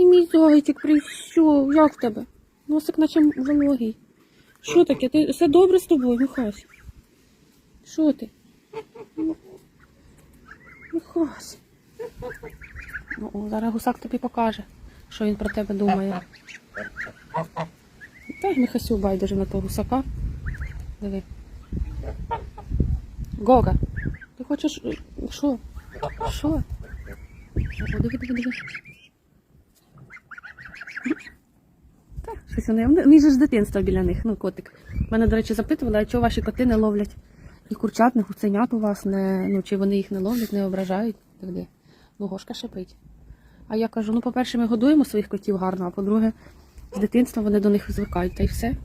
І мій зайчик прийшов. Як в тебе? Носик наче вологий. Що таке? Ти все добре з тобою, Михась? Що ти? Михась. Ну, о, зараз гусак тобі покаже, що він про тебе думає. Та Михасю байдуже на того гусака. Диви. Гога, ти хочеш. е, Що? Що? Диви, диви, диви. Та, щось вони. Він же з дитинства біля них, ну, котик. Мене, до речі, запитували, а чого ваші коти не ловлять і курчат, не гуценят у вас, не, ну, чи вони їх не ловлять, не ображають. Де? Ну, гошка шипить. А я кажу: ну, по-перше, ми годуємо своїх котів гарно, а по-друге, з дитинства вони до них звикають, та й все.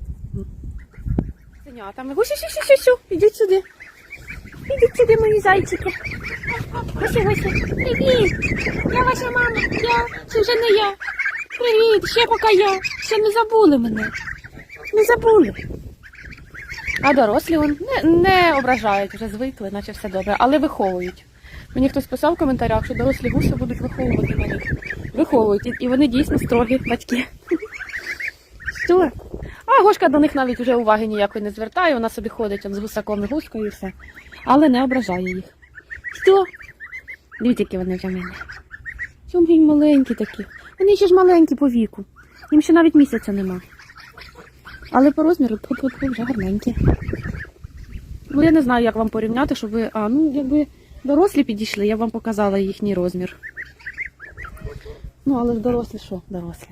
Гусенятами. Гусю-сю-сю-сю, ідіть сюди. Ідіть сюди, мої зайчики. Гусю, гусю. Привіт. Я ваша мама. Я. Це вже не я. Привіт, ще поки я. Ще не забули мене. Не забули. А дорослі вон не, не ображають, вже звикли, наче все добре, але виховують. Мені хтось писав в коментарях, що дорослі гуси будуть виховувати малих. Виховують, і, вони дійсно строгі батьки. Що? А Гошка до них навіть вже уваги ніякої не звертає, вона собі ходить он, з гусаком і гускою і все. Але не ображає їх. Що? Дивіться, які вони вже мене. Що мої маленькі такі. Вони ще ж маленькі по віку. Їм ще навіть місяця нема. Але по розміру тут вже гарненькі. Ну, я не знаю, як вам порівняти, щоб ви. А, ну, якби дорослі підійшли, я вам показала їхній розмір. Ну, але ж дорослі що? Дорослі.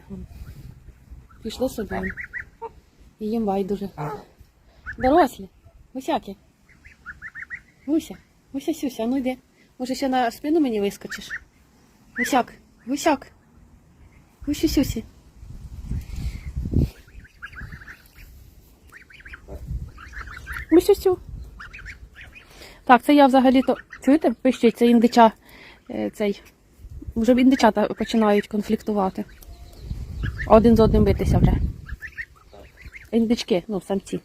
Пішли собі. І їм байдуже. Дорослі. Гусяки. Гуся. Гуся Сюся, ну йди. Може ще на спину мені вискочиш? Гусяк. Гусяк. Гусю Сюсі. Гусю-сю. Так, це я взагалі-то. Чуєте, пищить, це індича. е, Цей. Вже індичата починають конфліктувати. Один з одним битися вже. Індички, ну, самці.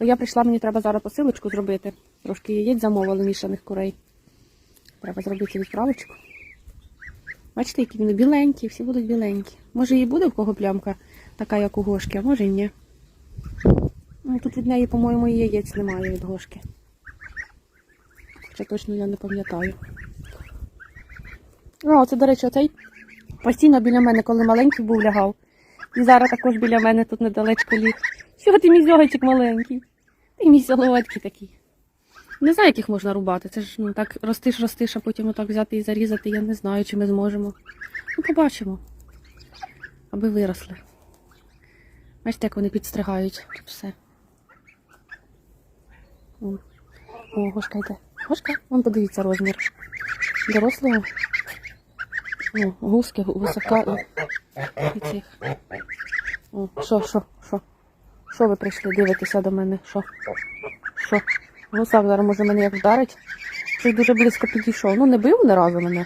Я прийшла, мені треба зараз посилочку зробити. Трошки яєць замовили мішаних курей. Треба зробити відправочку. Бачите, які вони біленькі, всі будуть біленькі. Може і буде в кого плямка така, як у Гошки, а може і ні. Ну, тут від неї, по-моєму, і яєць немає від Гошки. Хоча точно я не пам'ятаю. А, це, до речі, оцей постійно біля мене, коли маленький був лягав. І зараз також біля мене тут недалечко ліг. Що ти мій зьогочик маленький? Ти мій солодкий такий. Не знаю, як їх можна рубати. Це ж ну так ростиш, ростиш, а потім отак взяти і зарізати. Я не знаю, чи ми зможемо. Ну, побачимо. Аби виросли. Бачите, як вони підстригають тут все. О, О гошка йде. Гошка, вон подивіться розмір. Дорослого. О, гуски, гусака і цих. О, що, що, що? Що ви прийшли дивитися до мене? Що? Що? Гусак зараз може мене як вдарить. Щось дуже близько підійшов. Ну, не бив не разу мене.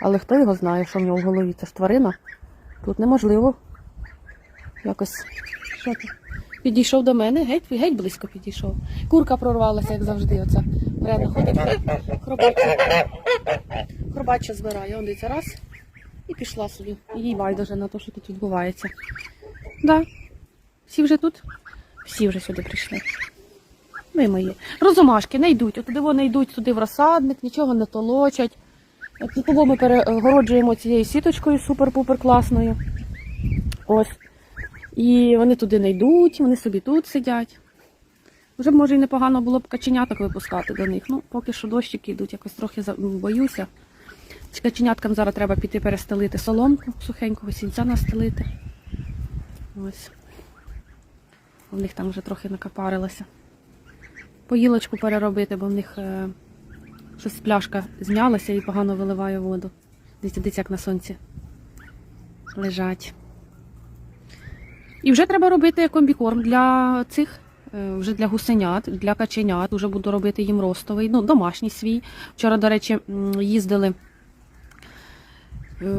Але хто його знає, що в нього в голові? Це ж тварина. Тут неможливо. Якось. Підійшов до мене, геть, геть близько підійшов. Курка прорвалася, як завжди. Оця вредно ходить. Хробача. Збирає. Он дивіться, раз. І пішла собі. Їй байдуже на те, що тут відбувається. Да. Всі вже тут? Всі вже сюди прийшли. Ви мої. Розумашки не йдуть. От туди вони йдуть туди в розсадник, нічого не толочать. Типово ми перегороджуємо цією сіточкою супер-пупер класною. Ось. І вони туди не йдуть, вони собі тут сидять. Вже б може і непогано було б каченяток випускати до них. Ну, поки що дощики йдуть, якось трохи боюся. Каченяткам зараз треба піти перестелити соломку сухенького сінця настелити. Ось. У них там вже трохи накапарилося. Поїлочку переробити, бо в них е, щось пляшка зм'ялася і погано виливає воду. Дивіться, дивіться, як на сонці лежать. І вже треба робити комбікорм для цих, е, вже для гусенят, для каченят. Вже буду робити їм ростовий, ну, домашній свій. Вчора, до речі, їздили е,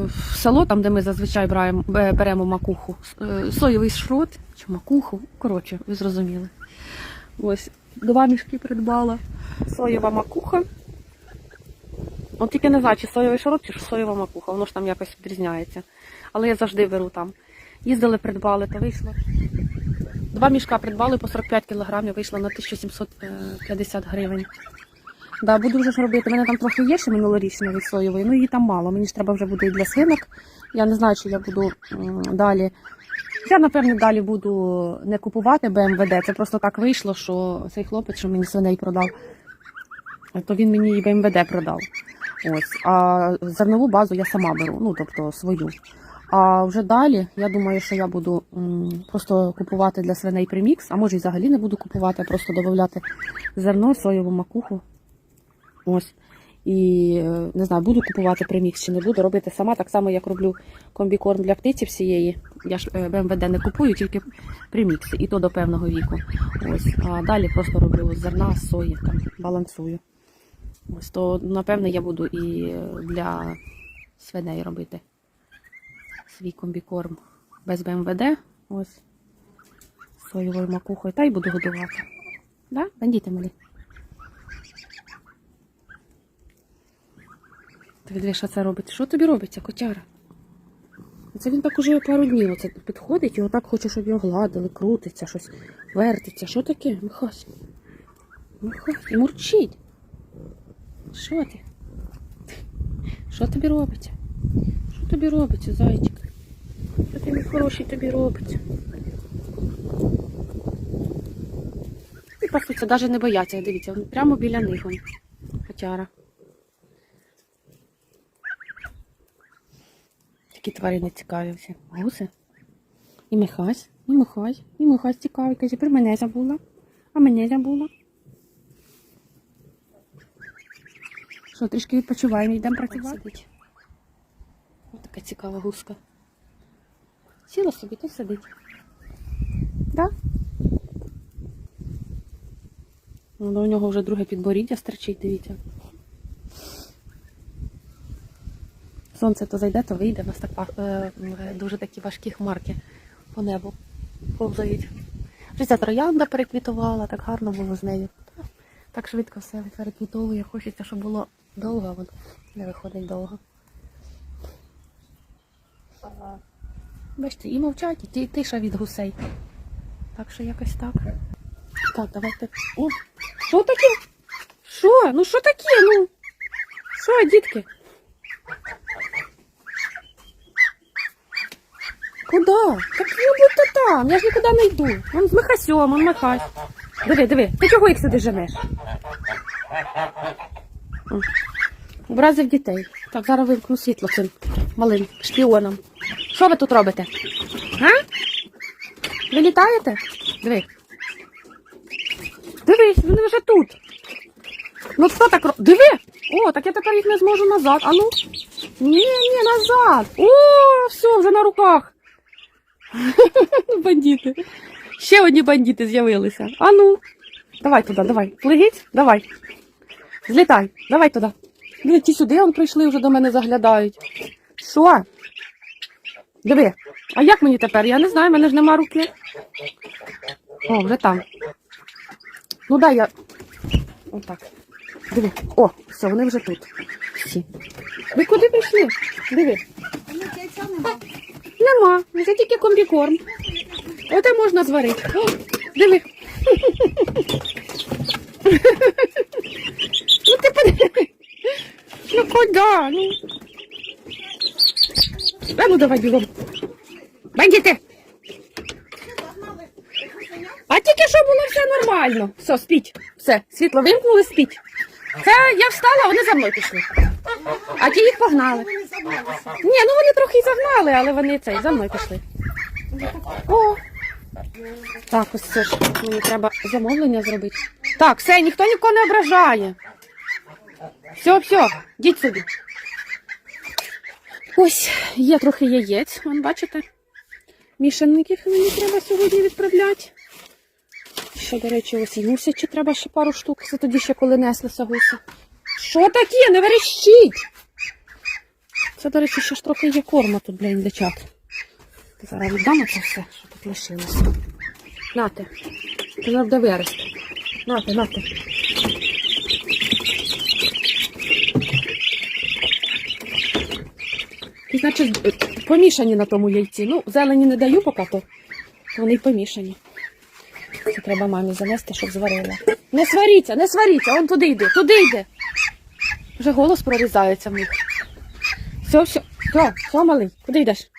в село, там, де ми зазвичай браємо, беремо макуху, е, соєвий шрот чи макуху. Коротше, ви зрозуміли. Ось, два мішки придбала. Соєва макуха. От тільки не знаю, чи соєвий шарот, чи соєва макуха, воно ж там якось відрізняється. Але я завжди беру там. Їздили, придбали, то вийшло. Два мішка придбали по 45 кілограмів, вийшло на 1750 гривень. Да, буду вже ж. У мене там трохи є ще минулорічної соєвої, ну її там мало. Мені ж треба вже буде і для свинок. Я не знаю, чи я буду далі. Я, напевне, далі буду не купувати БМВД. Це просто так вийшло, що цей хлопець, що мені свиней продав, то він мені і БМВД продав. Ось. А зернову базу я сама беру, ну тобто свою. А вже далі я думаю, що я буду просто купувати для свиней премікс, а може і взагалі не буду купувати, а просто додати зерно, соєву макуху. Ось. І е, не знаю, буду купувати премікс чи не буду робити сама, так само, як роблю комбікорм для птиці всієї. Я ж е, БМВД не купую, тільки премікси, і то до певного віку. Ось. А далі просто роблю зерна, сої, там, балансую. Ось то, напевне, я буду і е, для свиней робити свій комбікорм без БМВД. Ось. Соєвою макухою. Та й буду годувати. Да? Бандіти малі. Ти диви, що це робить? Що тобі робиться, котяра? Це він так уже пару днів оце підходить і отак хоче, щоб його гладили, крутиться, щось вертиться. Що таке? Михась? Михась, і мурчить. Що ти? Що тобі робиться? Що тобі робиться, зайчик? Що тобі хороший тобі робиться? І пасуться, навіть не бояться, дивіться, прямо біля них. Котяра. Такі тварини цікаві всі. Гуси. І Михась, і Михась, і Михась цікавий. Каже, про мене забула. А мене забула. Що, трішки відпочиваємо, йдемо працювати. Ось така цікава гуска. Сіла собі, тут сидить. Да? Ну, у нього вже друге підборіддя стерчить, дивіться. Сонце то зайде, то вийде. У нас так е, е, дуже такі важкі хмарки по небу повзають. Вже ця троянда переквітувала, так гарно було з нею. Так швидко все переквітовує. Хочеться, щоб було довго, а воно не виходить довго. Бачите, і мовчать, і тиша від гусей. Так що якось так. Так, давайте. О, що таке? Що? Ну що таке? Ну? Що, дітки? Куда? Так ви будьте там, я ж нікуди не йду. Он з Михасьом, он Михась. Диви, диви, ти чого їх сюди женеш? Образив дітей. Так, зараз вимкну світло цим малим шпіоном. Що ви тут робите? А? Ви літаєте? Диви. Дивись, вони вже тут. Ну хто так робить? Диви! О, так я тепер їх не зможу назад. А ну? Ні, ні, назад. О, все, вже на руках. Бандити. Ще одні бандити з'явилися. А ну. Давай туди, давай. Плигіть, давай. Злітай, давай туди. Диви, ті сюди он прийшли, вже до мене заглядають. Що? Диви, а як мені тепер? Я не знаю, в мене ж нема руки. О, вже там. Ну дай я. Отак. Диви. О, все, вони вже тут. Всі. Ви куди пішли? Диви. Нема. Це тільки комбікорм. Оте можна зварити. О, диви. Ну ти подиви. Ну куди? Ну. А ну давай бігом. Бандити! А тільки що було все нормально. Все, спіть. Все, світло вимкнули, спіть. Це я встала, вони за мною пішли. А ті їх погнали. Ні, ну вони трохи й загнали, але вони цей за мною пішли. О! Так, ось це ж мені треба замовлення зробити. Так, все, ніхто нікого не ображає. Все, все, йдіть собі. Ось, є трохи яєць, вон бачите? Мішаників мені треба сьогодні відправляти. Ще, до речі, ось і гусячі треба ще пару штук. Це тоді ще коли неслися гуси. Що таке? Не верещіть! Це, до речі, ще ж трохи є корма тут для індичат. Зараз віддамо це все, що тут лишилося. Нате. Це треба вирости. Нате, нате. І, значить, помішані на тому яйці. Ну, зелені не даю поки, то вони помішані. Це треба мамі занести, щоб зварила. Не сваріться, не сваріться, он туди йде, туди йде. Вже голос прорізається в них. Все, все, все, все, малий, куди йдеш?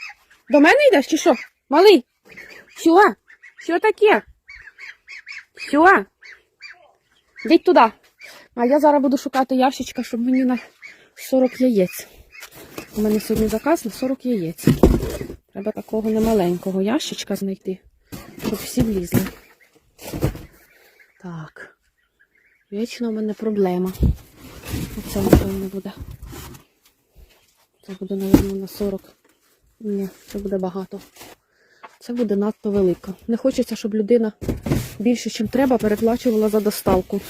До мене йдеш чи що? Малий? Що? Що таке? Що? Йдіть туди. А я зараз буду шукати ящичка, щоб мені на 40 яєць. У мене сьогодні заказ на 40 яєць. Треба такого немаленького ящичка знайти, щоб всі влізли. Так. Вічно в мене проблема. Оце, напевно, буде. Це буде, напевно, на 40. Ні, це буде багато. Це буде надто велико. Не хочеться, щоб людина більше, ніж треба, переплачувала за доставку.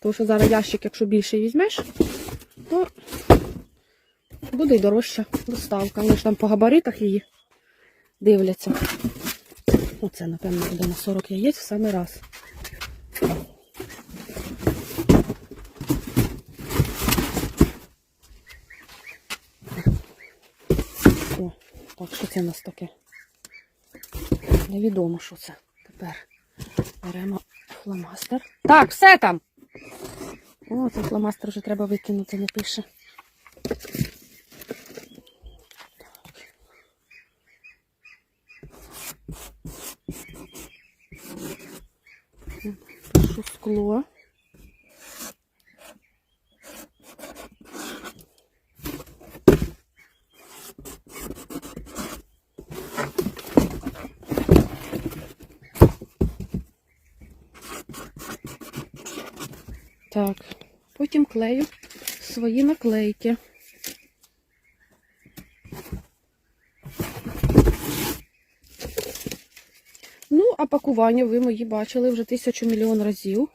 Тому що зараз ящик, якщо більше візьмеш, то буде й дорожча доставка. Вони ж там по габаритах її дивляться. Оце, напевно, буде на 40 яєць в самий раз. О, так, що це у нас таке? Невідомо, що це. Тепер беремо фломастер. Так, все там. О, цей фломастер вже треба викинути, не пише. Так. Пишу скло. Так, потім клею свої наклейки. Ну, а пакування ви мої бачили вже тисячу мільйон разів.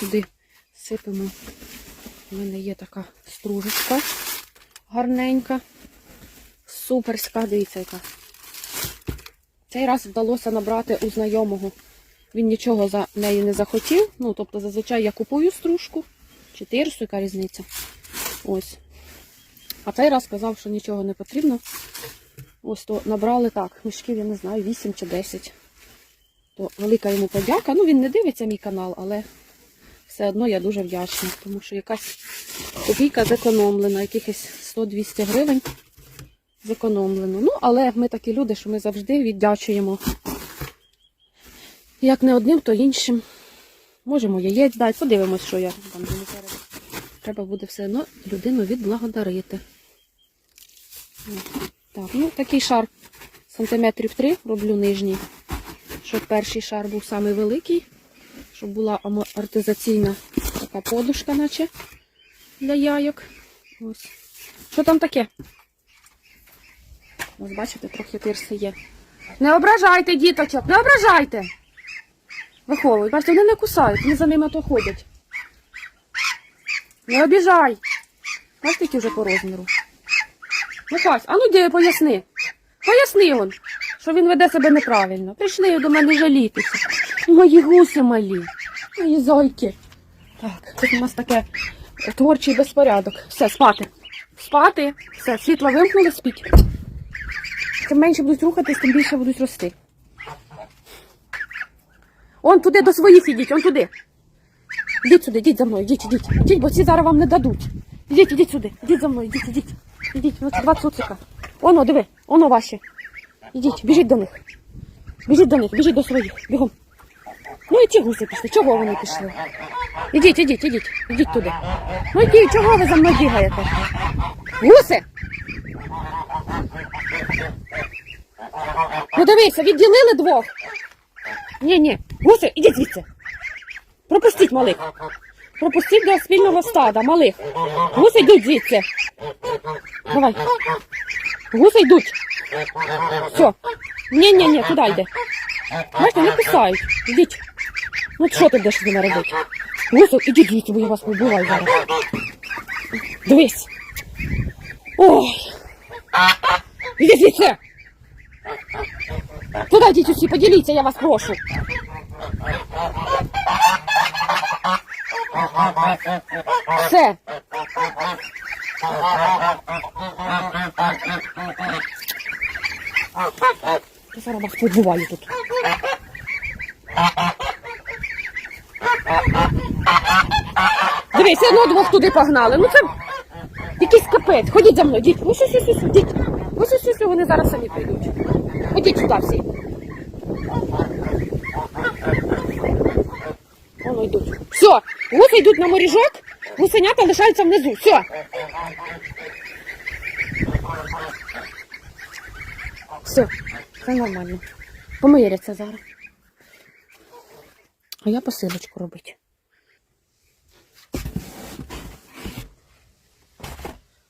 Сюди сипемо. У мене є така стружечка гарненька. Суперська, дивіться яка. Цей раз вдалося набрати у знайомого. Він нічого за неї не захотів. Ну, тобто, зазвичай я купую стружку. Чи тирсу, яка різниця. Ось. А цей раз сказав, що нічого не потрібно. Ось то набрали так, мішків, я не знаю, 8 чи 10. То велика йому подяка. Ну, він не дивиться мій канал, але все одно я дуже вдячна, тому що якась копійка зекономлена, якихось 100-200 гривень зекономлено. Ну, але ми такі люди, що ми завжди віддячуємо. Як не одним, то іншим. Можемо яєць дати, подивимось, що я там мені зараз. Треба буде все одно людину відблагодарити. Так, ну такий шар сантиметрів 3 роблю нижній, щоб перший шар був самий великий, щоб була амортизаційна така подушка, наче для яйок. Ось. Що там таке? Ось бачите, трохи тирси є. Не ображайте діточок, не ображайте. Виховують. Бачите, вони не кусають, вони за ними то ходять. Не обіжай. Бачите, які вже по розміру. Михась, а ну де поясни. Поясни он, що він веде себе неправильно. Прийшли до мене жалітися. Мої гуси малі, мої зойки. Так, тут у нас таке творчий безпорядок. Все, спати. Спати. Все, світло вимкнули, спіть. Чим менше будуть рухатись, тим більше будуть рости. Он туди до своїх ідіть, он туди. Ідіть сюди, ідіть за мною, ідіть, ідіть. Ідіть, бо ці зараз вам не дадуть. Ідіть, ідіть сюди, ідіть за мною, ідіть, ідіть. Ідіть, ну це два цуцика. Оно, диви, оно ваші. Ідіть, біжіть до них. Біжіть до них, біжіть до своїх. Бігом. Ну і ті гуси пішли. Чого вони пішли? Ідіть, ідіть, ідіть, ідіть туди. Ну ідіть, чого ви за мною бігаєте? Гуси! Ну дивися, відділили двох. Ні, ні, гуси, ідіть звідси. Пропустіть малих. Пропустіть до спільного стада, малих. Гуси йдуть звідси. Давай. Гуси йдуть. Все. Ні, ні, ні, туди йде. Бачите, не кусають. Ідіть. Ну що ти будеш з ними робити? Гуси, ідіть звідси, бо я вас побиваю зараз. Дивись. Ой! Ідіть звідси! Туди йдіть усі, поділіться, я вас прошу. Все. Я зараз вас побуваю тут. Дивись, все двох туди погнали. Ну це якийсь капець. Ходіть за мною, діть. Ось ось ось ось, діть. Ось ось ось вони зараз самі прийдуть. Ходіть сюди всі. Воно йдуть. Все, гуси йдуть на моріжок, гусенята лишаються внизу. Все. Все, це нормально. Помиряться зараз. А я посилочку робить.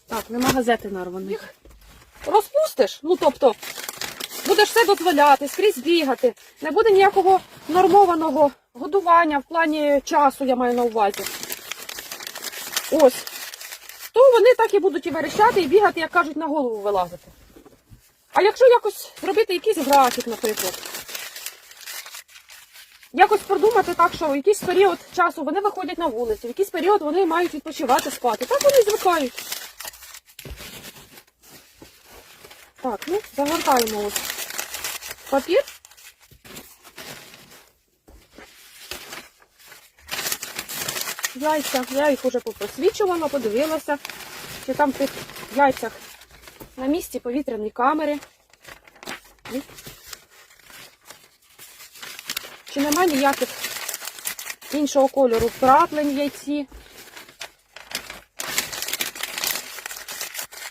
Так, нема газети нарваних. Розпустиш? Ну тобто, будеш все дозволяти, скрізь бігати. Не буде ніякого нормованого годування в плані часу, я маю на увазі. Ось. То вони так і будуть і верещати, і бігати, як кажуть, на голову вилазити. А якщо якось зробити якийсь графік, наприклад, якось продумати так, що в якийсь період часу вони виходять на вулицю, в якийсь період вони мають відпочивати, спати. Так вони звикають. Так, ну, загортаємо ось папір. Яйця. Я їх уже попросвічувала, подивилася, чи там в тих яйцях на місці повітряні камери. Чи немає ніяких іншого кольору вкраплень в яйці?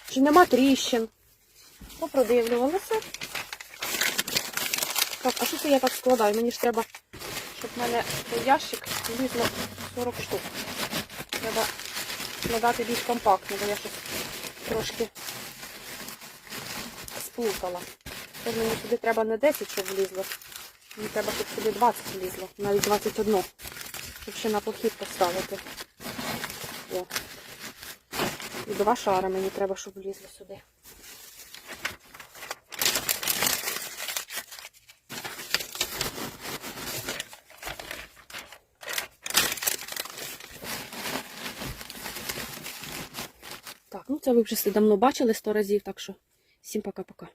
Чи нема тріщин? Попродивлювалася. Так, а що це я так складаю? Мені ж треба, щоб в мене той ящик влізло 40 штук. Треба складати більш компактно, бо я щось трошки сплутала. Тож мені сюди треба не 10, щоб влізло. Мені треба, щоб сюди 20 влізло, навіть 21. Щоб ще на похід поставити. О. І два шари мені треба, щоб влізло сюди. Ну це ви вже все давно бачили сто разів, так що всім пока-пока.